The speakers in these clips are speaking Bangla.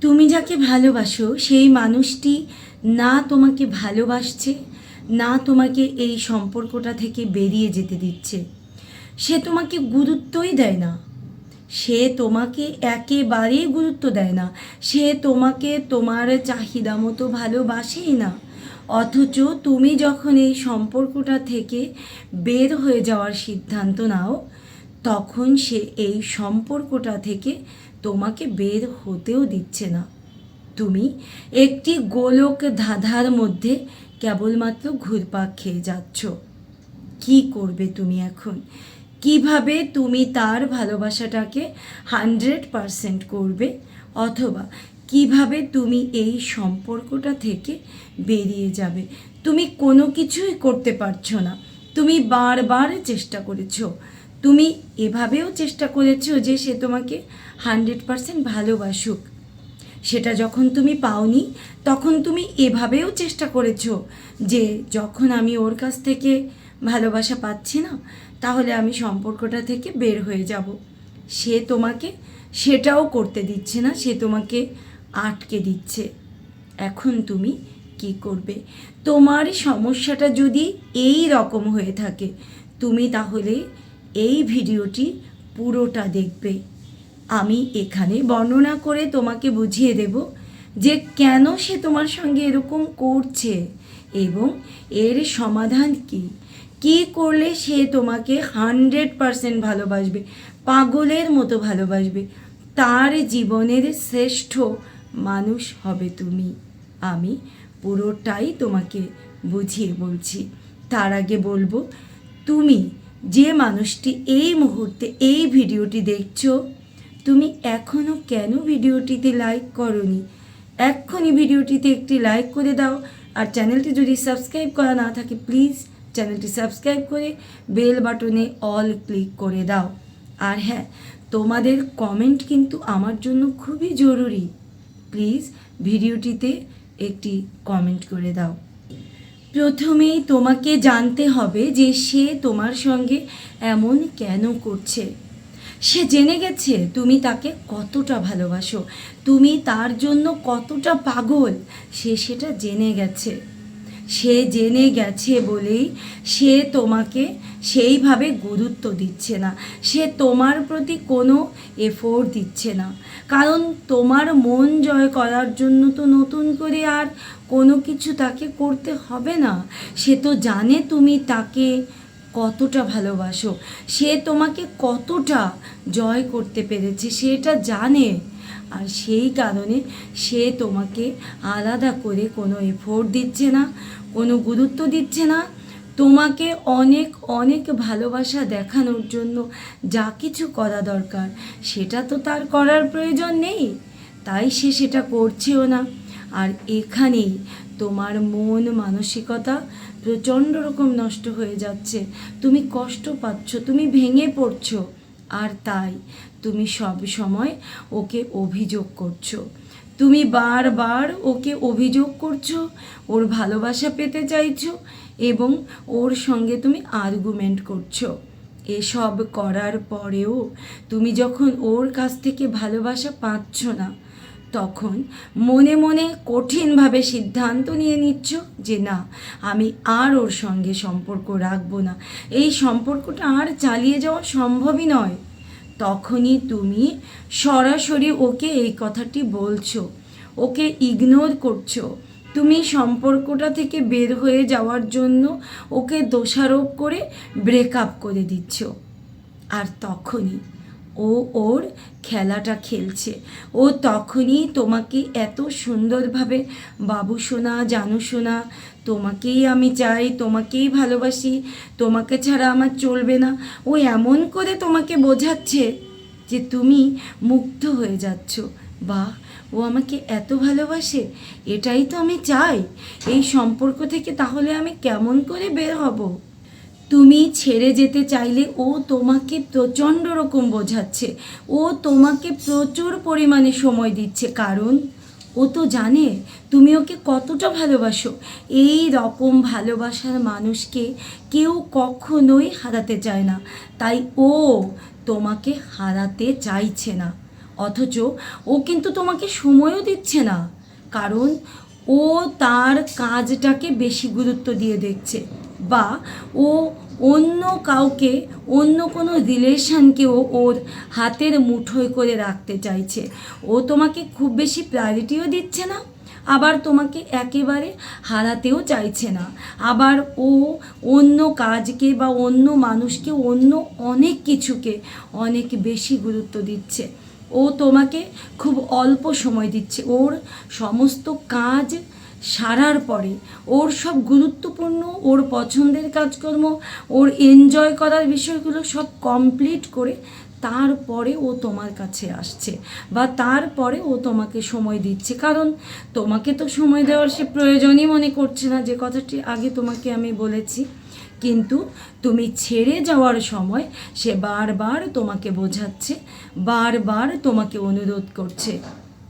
তুমি যাকে ভালোবাসো, সেই মানুষটি না তোমাকে ভালোবাসছে, না তোমাকে এই সম্পর্কটা থেকে বেরিয়ে যেতে দিচ্ছে। সে তোমাকে গুরুত্বই দেয় না। সে তোমাকে একেবারেই গুরুত্ব দেয় না। সে তোমাকে তোমার চাহিদা মতো ভালোবাসেই না। অথচ তুমি যখন এই সম্পর্কটা থেকে বের হয়ে যাওয়ার সিদ্ধান্ত নাও, তখন সে এই সম্পর্কটা থেকে তোমাকে বের হতেও দিচ্ছে না। তুমি একটি গোলক ধাঁধার মধ্যে কেবলমাত্র ঘুরপাক খেয়ে যাচ্ছ। কি করবে তুমি এখন? কীভাবে তুমি তার ভালোবাসাটাকে হান্ড্রেড পারসেন্ট করবে? অথবা কীভাবে তুমি এই সম্পর্কটা থেকে বেরিয়ে যাবে? তুমি কোনো কিছুই করতে পারছ না। তুমি বারবার চেষ্টা করেছ। তুমি এভাবেও চেষ্টা করেছ যে সে তোমাকে হান্ড্রেড পারসেন্ট ভালোবাসুক। সেটা যখন তুমি পাওনি, তখন তুমি এভাবেও চেষ্টা করেছ যে যখন আমি ওর কাছ থেকে ভালোবাসা পাচ্ছি না, তাহলে আমি সম্পর্কটা থেকে বের হয়ে যাব। সে তোমাকে সেটাও করতে দিচ্ছে না, সে তোমাকে আটকে দিচ্ছে। এখন তুমি কি করবে? তোমার সমস্যাটা যদি এই রকম হয়ে থাকে, তুমি তাহলে এই ভিডিওটি পুরোটা দেখবে। আমি এখানে বর্ণনা করে তোমাকে বুঝিয়ে দেব যে কেন সে তোমার সঙ্গে এরকম করছে এবং এর সমাধান কি? কি করলে সে তোমাকে হান্ড্রেড পারসেন্ট ভালোবাসবে, পাগলের মতো ভালোবাসবে? তার জীবনের শ্রেষ্ঠ মানুষ হবে তুমি। আমি পুরোটাই তোমাকে বুঝিয়ে বলছি। তার আগে বলব, তুমি যে মানুষটি এই মুহূর্তে এই ভিডিওটি দেখছ তুমি এখনও কেন ভিডিওটিতে লাইক করনি? এক্ষুনি ভিডিওটিতে একটি লাইক করে দাও আর চ্যানেলটি যদি সাবস্ক্রাইব করা না থাকে প্লিজ চ্যানেলটি সাবস্ক্রাইব করে বেল বাটনে অল ক্লিক করে দাও। আর হ্যাঁ তোমাদের কমেন্ট কিন্তু আমার জন্য খুবই জরুরি। প্লিজ ভিডিওটিতে একটি কমেন্ট করে দাও। প্রথমেই তোমাকে জানতে হবে যে সে তোমার সঙ্গে এমন কেন করছে। সে জেনে গেছে তুমি তাকে কতটা ভালোবাসো। তুমি তার জন্য কতটা পাগল, সে সেটা জেনে গেছে। সে জেনে গেছে বলেই সে তোমাকে সেইভাবে গুরুত্ব দিচ্ছে না। সে তোমার প্রতি কোনো এফোর্ট দিচ্ছে না। কারণ তোমার মন জয় করার জন্য তো নতুন করে আর কোনো কিছু তাকে করতে হবে না। সে তো জানে তুমি তাকে কতটা ভালোবাসো। সে তোমাকে কতটা জয় করতে পেরেছে, সেটা জানে। আর সেই কারণে সে তোমাকে আলাদা করে কোনো এফোর্ট দিচ্ছে না, কোনো গুরুত্ব দিচ্ছে না। তোমাকে অনেক অনেক ভালোবাসা দেখানোর জন্য যা কিছু করা দরকার, সেটা তো তার করার প্রয়োজন নেই। তাই সে সেটা করছেও না। আর এখানেই তোমার মন মানসিকতা প্রচণ্ড রকম নষ্ট হয়ে যাচ্ছে। তুমি কষ্ট পাচ্ছ, তুমি ভেঙে পড়ছো। আর তাই তুমি সব সময় ওকে অভিযোগ করছ। তুমি বারবার ওকে অভিযোগ করছ, ওর ভালোবাসা পেতে চাইছো এবং ওর সঙ্গে তুমি আর্গুমেন্ট করছ। এসব করার পরেও তুমি যখন ওর কাছ থেকে ভালোবাসা পাচ্ছ না তখন মনে মনে কঠিনভাবে সিদ্ধান্ত নিয়ে নিচ্ছ যে না, আমি আর ওর সঙ্গে সম্পর্ক রাখব না। এই সম্পর্কটা আর চালিয়ে যাওয়া সম্ভবই নয়। তখনই তুমি সরাসরি ওকে এই কথাটি বলছো, ওকে ইগনোর করছ। তুমি সম্পর্কটা থেকে বের হয়ে যাওয়ার জন্য ওকে দোষারোপ করে ব্রেকআপ করে দিচ্ছ। আর তখনই ও ওর খেলাটা খেলছে। ও তখনই তোমাকে এত সুন্দরভাবে, বাবু শোনা জানু শোনা তোমাকেই আমি চাই, তোমাকেই ভালোবাসি, তোমাকে ছাড়া আমার চলবে না। ও এমন করে তোমাকে বোঝাচ্ছে যে তুমি মুগ্ধ হয়ে যাচ্ছ। বাহ, ও আমাকে এত ভালোবাসে, এটাই তো আমি চাই। এই সম্পর্ক থেকে তাহলে আমি কেমন করে বের হব? তুমি ছেড়ে যেতে চাইলে ও তোমাকে প্রচণ্ড রকম বোঝাচ্ছে। ও তোমাকে প্রচুর পরিমাণে সময় দিচ্ছে। কারণ ও তো জানে তুমি ওকে কতটা ভালোবাসো। এই রকম ভালোবাসার মানুষকে কেউ কখনোই হারাতে চায় না। তাই ও তোমাকে হারাতে চাইছে না। অথচ ও কিন্তু তোমাকে সময়ও দিচ্ছে না। কারণ ও তার কাজটাকে বেশি গুরুত্ব দিয়ে দেখছে। বা ও অন্য কাউকে, অন্য কোনো রিলেশনকেও ওর হাতের মুঠোয় করে রাখতে চাইছে। ও তোমাকে খুব বেশি প্রায়োরিটিও দিচ্ছে না, আবার তোমাকে একেবারে হারাতেও চাইছে না। আবার ও অন্য কাজকে বা অন্য মানুষকে, অন্য অনেক কিছুকে অনেক বেশি গুরুত্ব দিচ্ছে। ও তোমাকে খুব অল্প সময় দিচ্ছে। ওর সমস্ত কাজ সারার পরে ওর সব গুরুত্বপূর্ণ, ওর পছন্দের কাজকর্ম, ওর এনজয় করার বিষয়গুলো সব কমপ্লিট করে তারপরে ও তোমার কাছে আসছে বা তারপরে ও তোমাকে সময় দিচ্ছে। কারণ তোমাকে তো সময় দেওয়ার সে প্রয়োজনই মনে করছে না, যে কথাটি আগে তোমাকে আমি বলেছি। কিন্তু তুমি ছেড়ে যাওয়ার সময় সে বারবার তোমাকে বোঝাচ্ছে, বারবার তোমাকে অনুরোধ করছে।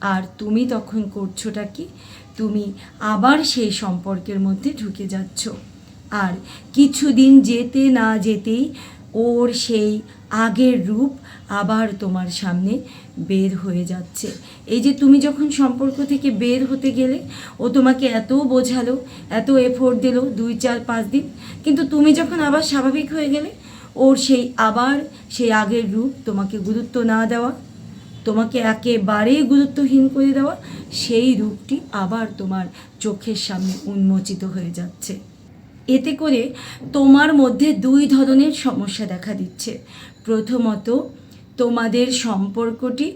আর তুমি তখন করছোটা কি? তুমি আবার সেই সম্পর্কের মধ্যে ঢুকে যাচ্ছ। আর কিছুদিন যেতে না যেতেই ওর সেই আগের রূপ আবার তোমার সামনে বের হয়ে যাচ্ছে। এই যে তুমি যখন সম্পর্ক থেকে বের হতে গেলে, ও তোমাকে এত বোঝালো, এত এফোর্ট দিল দুই, চার, পাঁচ দিন। কিন্তু তুমি যখন আবার স্বাভাবিক হয়ে গেলে, ওর সেই আবার সেই আগের রূপ তোমাকে গুরুত্ব না দেওয়া তোমাকে একেবারেই গুরুত্বহীন করে দেওয়া, সেই রূপটি আবার তোমার চোখের সামনে উন্মোচিত হয়ে যাচ্ছে। এতে করে তোমার মধ্যে দুই ধরনের সমস্যা দেখা দিচ্ছে। প্রথমত, তোমাদের সম্পর্কটি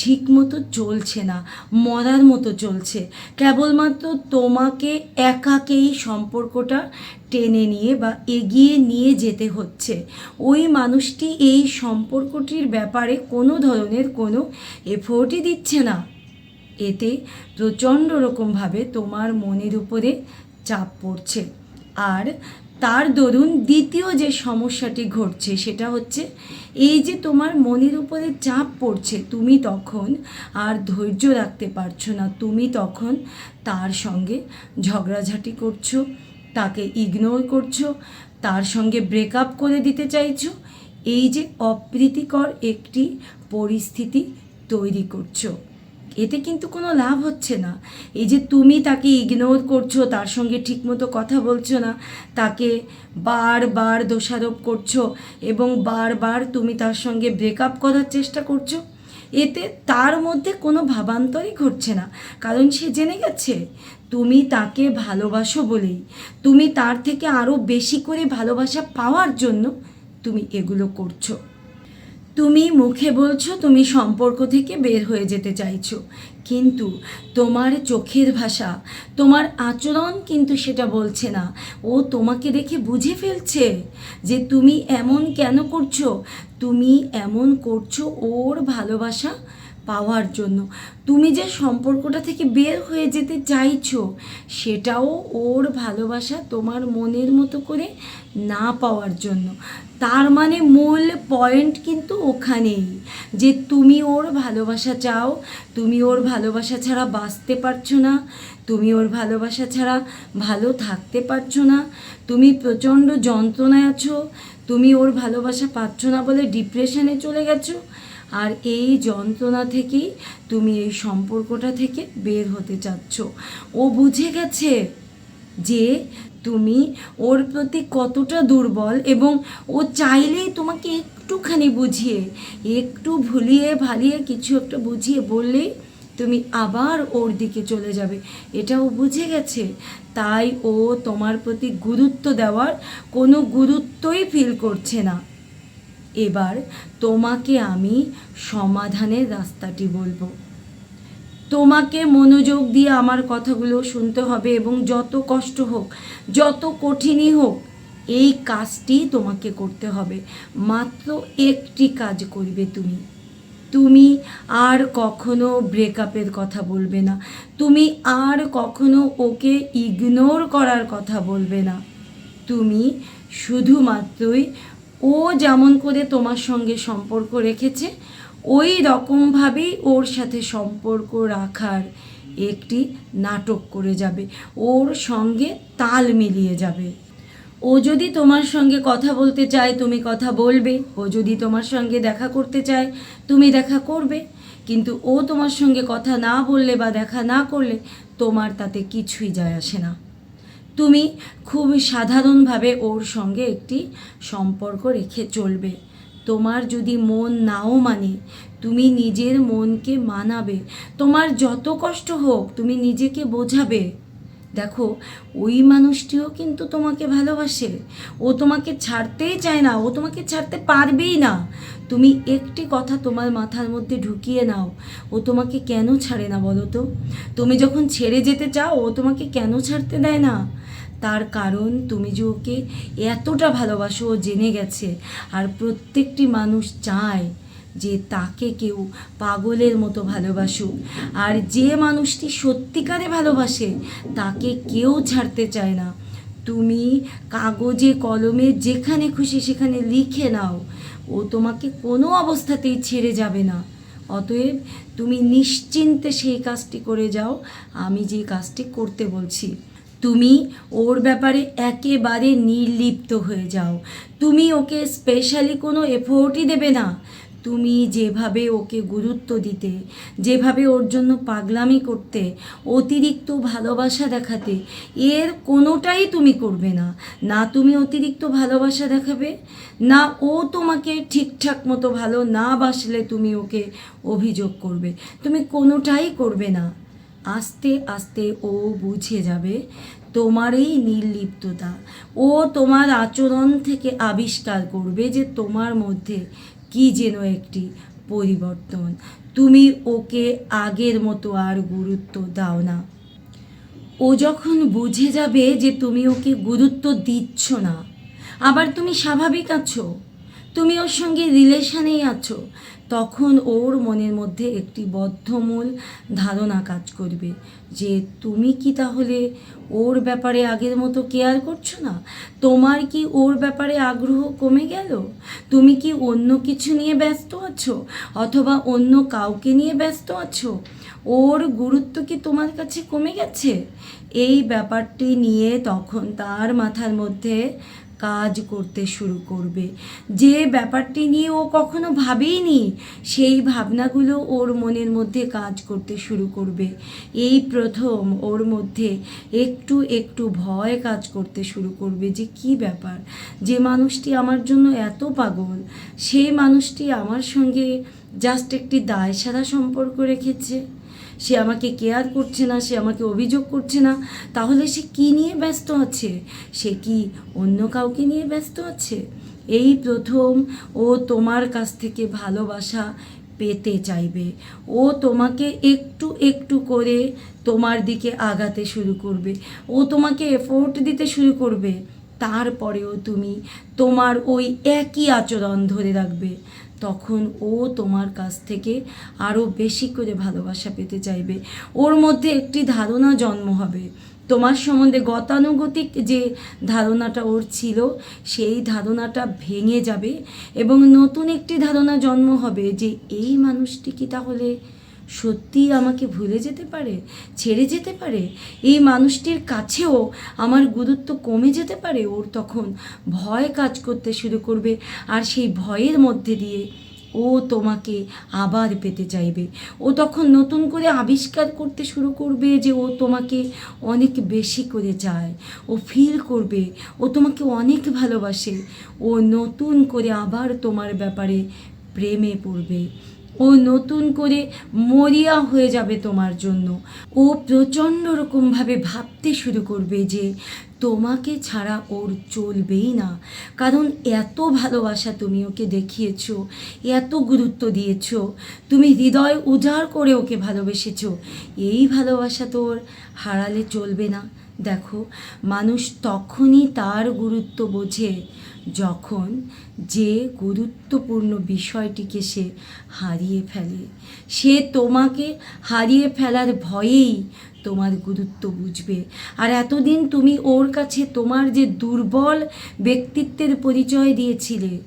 ঠিক মতো চলছে না, মরার মতো চলছে। কেবলমাত্র তোমাকে একাকেই সম্পর্কটা টেনে নিয়ে বা এগিয়ে নিয়ে যেতে হচ্ছে। ওই মানুষটি এই সম্পর্কটির ব্যাপারে কোনো ধরনের কোনো এফোর্টই দিচ্ছে না। এতে প্রচণ্ড রকমভাবে তোমার মনের উপরে চাপ পড়ছে। আর তার দরুন দ্বিতীয় যে সমস্যাটি ঘটছে, সেটা হচ্ছে এই যে তোমার মনের উপরে চাপ পড়ছে তুমি তখন আর ধৈর্য রাখতে পারছ না। তুমি তখন তার সঙ্গে ঝগড়াঝাটি করছ, তাকে ইগনোর করছ, তার সঙ্গে ব্রেকআপ করে দিতে চাইছো। এই যে অপ্রীতিকর একটি পরিস্থিতি তৈরি করছ। এতে কিন্তু কোনো লাভ হচ্ছে না। এই যে তুমি তাকে ইগনোর করছ, তার সঙ্গে ঠিকমতো কথা বলছো না, তাকে বারবার দোষারোপ করছ এবং বারবার তুমি তার সঙ্গে ব্রেকআপ করার চেষ্টা করছ, এতে তার মধ্যে কোনো ভাবান্তরই ঘটছে না। কারণ সে জেনে গেছে, তুমি তাকে ভালোবাসো বলেই। তুমি তার থেকে আরও বেশি করে ভালোবাসা পাওয়ার জন্য তুমি এগুলো করছ। তুমি মুখে বলছো, তুমি সম্পর্ক থেকে বের হয়ে যেতে চাইছো। কিন্তু তোমার চোখের ভাষা, তোমার আচরণ কিন্তু সেটা বলছে না। ও তোমাকে দেখে বুঝে ফেলছে যে তুমি এমন কেন করছ। তুমি এমন করছ ওর ভালোবাসা পাওয়ার জন্য। তুমি যে সম্পর্কটা থেকে বের হয়ে যেতে চাইছো, সেটাও ওর ভালোবাসা তোমার মনের মতো করে না পাওয়ার জন্য। তার মানে মূল পয়েন্ট কিন্তু ওখানেই, যে তুমি ওর ভালোবাসা চাও, তুমি ওর ভালোবাসা ছাড়া বাঁচতে পারছ না, তুমি ওর ভালোবাসা ছাড়া ভালো থাকতে পারছ না, তুমি প্রচণ্ড যন্ত্রণায় আছো, তুমি ওর ভালোবাসা পাচ্ছ না বলে ডিপ্রেশনে চলে গেছো, আর এই যন্ত্রণা থেকেই তুমি এই সম্পর্কটা থেকে বের হতে চাচ্ছ। ও বুঝে গেছে যে তুমি ওর প্রতি কতটা দুর্বল এবং ও চাইলেই তোমাকে একটুখানি বুঝিয়ে, একটু ভুলিয়ে ভালিয়ে কিছু একটা বুঝিয়ে বললেই তুমি আবার ওর দিকে চলে যাবে। এটাও বুঝে গেছে। তাই ও তোমার প্রতি গুরুত্ব দেওয়ার কোনো গুরুত্বই ফিল করছে না। এবার তোমাকে আমি সমাধানের রাস্তাটি বলব। তোমাকে মনোযোগ দিয়ে আমার কথাগুলো শুনতে হবে এবং যত কষ্ট হোক, যত কঠিনই হোক, এই কাজটি তোমাকে করতে হবে। মাত্র একটি কাজ করবে তুমি। তুমি আর কখনো ব্রেকআপের কথা বলবে না। তুমি আর কখনো ওকে ইগনোর করার কথা বলবে না। তুমি শুধুমাত্রই ও যেমন করে তোমার সঙ্গে সম্পর্ক রেখেছে ওই রকমভাবেই ওর সাথে সম্পর্ক রাখার একটি নাটক করে যাবে। ওর সঙ্গে তাল মিলিয়ে যাবে। ও যদি তোমার সঙ্গে কথা বলতে চায়, তুমি কথা বলবে। ও যদি তোমার সঙ্গে দেখা করতে চায়, তুমি দেখা করবে। কিন্তু ও তোমার সঙ্গে কথা না বললে বা দেখা না করলে তোমার তাতে কিছুই যায় আসে না। তুমি খুব সাধারণভাবে ওর সঙ্গে একটি সম্পর্ক রেখে চলবে। তোমার যদি মন নাও মানে তুমি নিজের মনকে মানাবে। তোমার যত কষ্ট হোক, তুমি নিজেকে বোঝাবে। দেখো, ওই মানুষটিও কিন্তু তোমাকে ভালোবাসে। ও তোমাকে ছাড়তেই চায় না, ও তোমাকে ছাড়তে পারবেই না। তুমি একটি কথা তোমার মাথার মধ্যে ঢুকিয়ে নাও, ও তোমাকে কেন ছাড়ে না বলো তো? তুমি যখন ছেড়ে যেতে চাও, ও তোমাকে কেন ছাড়তে দেয় না? তার কারণ তুমি যে ওকে এতটা ভালোবাসো ও জেনে গেছে, আর প্রত্যেকটি মানুষ চায় যে তাকে কেউ পাগলের মতো ভালোবাসুক। আর যে মানুষটি সত্যিকারে ভালোবাসে, তাকে কেউ ছাড়তে চায় না। তুমি কাগজে, কলমে যেখানে খুশি সেখানে লিখে নাও। ও তোমাকে কোনো অবস্থাতেই ছেড়ে যাবে না। অতএব তুমি নিশ্চিন্তে সেই কাজটি করে যাও। আমি যে কাজটি করতে বলছি। তুমি ওর ব্যাপারে একেবারে নির্লিপ্ত হয়ে যাও। তুমি ওকে স্পেশালি কোনো এফোর্টই দেবে না। তুমি যেভাবে ওকে গুরুত্ব দিতে, যেভাবে ওর জন্য পাগলামি করতে, অতিরিক্ত ভালোবাসা দেখাতে, এর কোনোটাই তুমি করবে না। না তুমি অতিরিক্ত ভালোবাসা দেখাবে, না ও তোমাকে ঠিকঠাক মতো ভালো না বাসলে তুমি ওকে অভিযোগ করবে। তুমি কোনোটাই করবে না। আস্তে আস্তে ও বুঝে যাবে তোমারই নির্লিপ্ততা। ও তোমার আচরণ থেকে আবিষ্কার করবে যে তোমার মধ্যে কি যেন একটি পরিবর্তন। তুমি ওকে আগের মতো আর গুরুত্ব দাও না। ও যখন বুঝে যাবে যে তুমি ওকে গুরুত্ব দিচ্ছ না, আবার তুমি স্বাভাবিক আছো, তুমি ওর সঙ্গে রিলেশানেই আছো তখন ওর মনের মধ্যে একটি বদ্ধমূল ধারণা কাজ করবে যে তুমি কি তাহলে ওর ব্যাপারে আগের মতো কেয়ার করছ না? তোমার কি ওর ব্যাপারে আগ্রহ কমে গেল? তুমি কি অন্য কিছু নিয়ে ব্যস্ত আছো? অথবা অন্য কাউকে নিয়ে ব্যস্ত আছো? ওর গুরুত্ব কি তোমার কাছে কমে গেছে? এই ব্যাপারটি নিয়ে তখন তার মাথার মধ্যে কাজ করতে শুরু করবে। যে ব্যাপারটি নিয়ে ও কখনো ভাবেইনি, সেই ভাবনাগুলো ওর মনের মধ্যে কাজ করতে শুরু করবে। এই প্রথম ওর মধ্যে একটু একটু ভয় কাজ করতে শুরু করবে যে, কি ব্যাপার? যে মানুষটি আমার জন্য এত পাগল, সেই মানুষটি আমার সঙ্গে জাস্ট একটি দায় সারা সম্পর্ক রেখেছে। সে আমাকে কেয়ার করছে না, সে আমাকে অভিযোগ করছে না, তাহলে সে কি নিয়ে ব্যস্ত আছে? সে কি অন্য কাউকে নিয়ে ব্যস্ত আছে? এই প্রথম ও তোমার কাছ থেকে ভালোবাসা পেতে চাইবে। ও তোমাকে একটু একটু করে তোমার দিকে আগাতে শুরু করবে। ও তোমাকে এফোর্ট দিতে শুরু করবে। তারপরেও তুমি তোমার ওই একই আচরণ ধরে রাখবে। তখন ও তোমার কাছ থেকে আরও বেশি করে ভালোবাসা পেতে চাইবে। ওর মধ্যে একটি ধারণা জন্ম হবে। তোমার সম্বন্ধে গতানুগতিক যে ধারণাটা ওর ছিল, সেই ধারণাটা ভেঙে যাবে এবং নতুন একটি ধারণা জন্ম হবে যে, এই মানুষটি কি তাহলে সত্যি আমাকে ভুলে যেতে পারে, ছেড়ে যেতে পারে? এই মানুষটির কাছেও আমার গুরুত্ব কমে যেতে পারে? ওর তখন ভয় কাজ করতে শুরু করবে আর সেই ভয়ের মধ্যে দিয়ে ও তোমাকে আবার পেতে চাইবে। ও তখন নতুন করে আবিষ্কার করতে শুরু করবে যে ও তোমাকে অনেক বেশি করে চায়। ও ফিল করবে, ও তোমাকে অনেক ভালোবাসে। ও নতুন করে আবার তোমার ব্যাপারে প্রেমে পড়বে। ও নতুন করে মরিয়া হয়ে যাবে তোমার জন্য। ও প্রচণ্ড রকমভাবে ভাবতে শুরু করবে যে, তোমাকে ছাড়া ওর চলবেই না। কারণ এত ভালোবাসা তুমি ওকে দেখিয়েছো, এত গুরুত্ব দিয়েছ, তুমি হৃদয় উজাড় করে ওকে ভালোবেসেছ, এই ভালোবাসা তোর হারালে চলবে না। দেখো, মানুষ তখনই তার গুরুত্ব বোঝে। যখন যে গুরুত্বপূর্ণ বিষয়টিকে সে হারিয়ে ফেলে, সে তোমাকে হারিয়ে ফেলার ভয়েই তোমার গুরুত্ব বুঝবে। আর এতদিন তুমি ওর কাছে তোমার যে দুর্বল ব্যক্তিত্বের পরিচয় দিয়েছিলে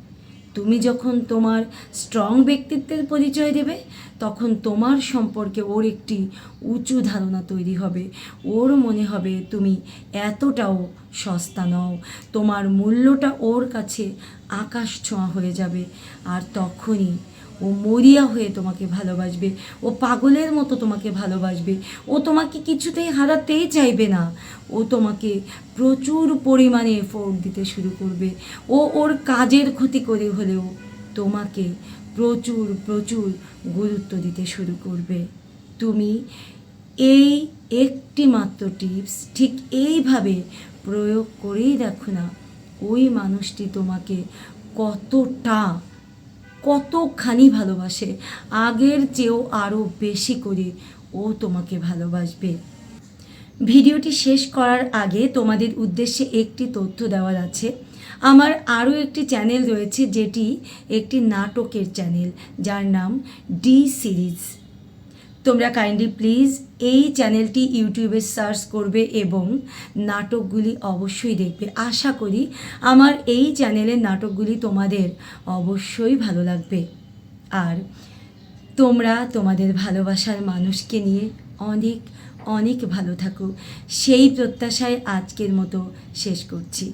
তুমি যখন তোমার স্ট্রং ব্যক্তিত্বের পরিচয় দেবে, তখন তোমার সম্পর্কে ওর একটি উঁচু ধারণা তৈরি হবে। ওর মনে হবে তুমি এতটাও সস্তা নও। তোমার মূল্যটা ওর কাছে আকাশ ছোঁয়া হয়ে যাবে। আর তখনই ও মরিয়া হয়ে তোমাকে ভালোবাসবে, ও পাগলের মতো তোমাকে ভালোবাসবে, ও তোমাকে কিছুতেই হারাতেই চাইবে না, ও তোমাকে প্রচুর পরিমাণে এফোর্ট দিতে শুরু করবে, ও ওর কাজের ক্ষতি করে হলেও তোমাকে প্রচুর প্রচুর গুরুত্ব দিতে শুরু করবে। তুমি এই একটি মাত্র টিপস ঠিক এইভাবে প্রয়োগ করেই দেখো না, ওই মানুষটি তোমাকে কতটা কতখানি ভালোবাসে। আগের চেয়েও আরও বেশি করে ও তোমাকে ভালোবাসবে। ভিডিওটি শেষ করার আগে তোমাদের উদ্দেশ্যে একটি তথ্য দেওয়ার আছে। আমার আরও একটি চ্যানেল রয়েছে যেটি একটি নাটকের চ্যানেল, যার নাম ডি সিরিজ তোমরা কাইন্ডলি প্লিজ এই চ্যানেলটি ইউটিউবে সার্চ করবে এবং নাটকগুলি অবশ্যই দেখবে। আশা করি আমার এই চ্যানেলের নাটকগুলি তোমাদের অবশ্যই ভালো লাগবে। আর তোমরা তোমাদের ভালোবাসার মানুষকে নিয়ে অনেক অনেক ভালো থাকো। সেই প্রত্যাশায় আজকের মতো শেষ করছি।